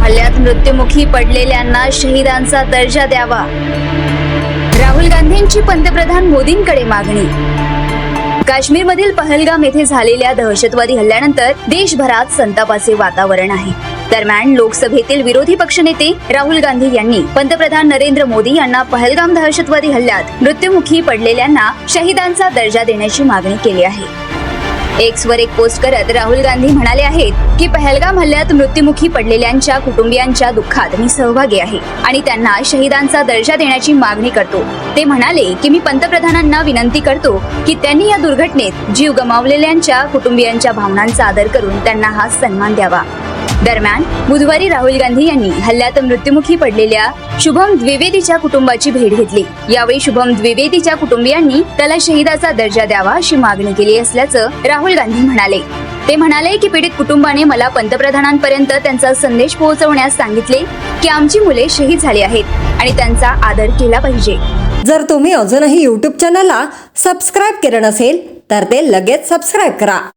हल्ल्यात मृत्युमुखी पडलेल्यांना शहीदांचा दर्जा द्यावा. राहुल गांधींची पंतप्रधान मोदींकडे मागणी. काश्मीरमधील पहलगाम येथे झालेल्या दहशतवादी हल्ल्यानंतर देशभरात संतापाचे वातावरण आहे. दरम्यान लोकसभेतील विरोधी पक्षनेते राहुल गांधी यांनी पंतप्रधान नरेंद्र मोदी यांना पहलगाम दहशतवादी हल्ल्यात मृत्युमुखी पडलेल्यांना शहीदांचा दर्जा देण्याची मागणी केली आहे. एक्स वर एक पोस्ट करत राहुल गांधी म्हणाले आहेत की पहलगाम हल्ल्यात मृत्युमुखी पडलेल्यांच्या कुटुंबियांच्या दुःखात मी सहभागी आहे आणि त्यांना शहीदांचा दर्जा देण्याची मागणी करतो. ते म्हणाले की मी पंतप्रधानांना विनंती करतो की त्यांनी या दुर्घटनेत जीव गमावलेल्यांच्या कुटुंबियांच्या भावनांचा आदर करून त्यांना हा सन्मान द्यावा. दरम्यान बुधवारी राहुल गांधी यांनी हल्ल्यात मृत्युमुखी पडलेल्या शुभम द्विवेदीच्या कुटुंबाची भेट घेतली. यावेळी शुभम द्विवेदीच्या कुटुंबियांनी त्याला शहीदाचा दर्जा द्यावा अशी मागणी केली असल्याचं राहुल गांधी म्हणाले. ते म्हणाले की पीडित कुटुंबाने मला पंतप्रधानांपर्यंत त्यांचा संदेश पोहोचवण्यास सांगितले की आमची मुले शहीद झाली आहेत आणि त्यांचा आदर केला पाहिजे. जर तुम्ही अजूनही यूट्यूब चॅनलला सबस्क्राईब केलं नसेल तर ते लगेच सबस्क्राईब करा.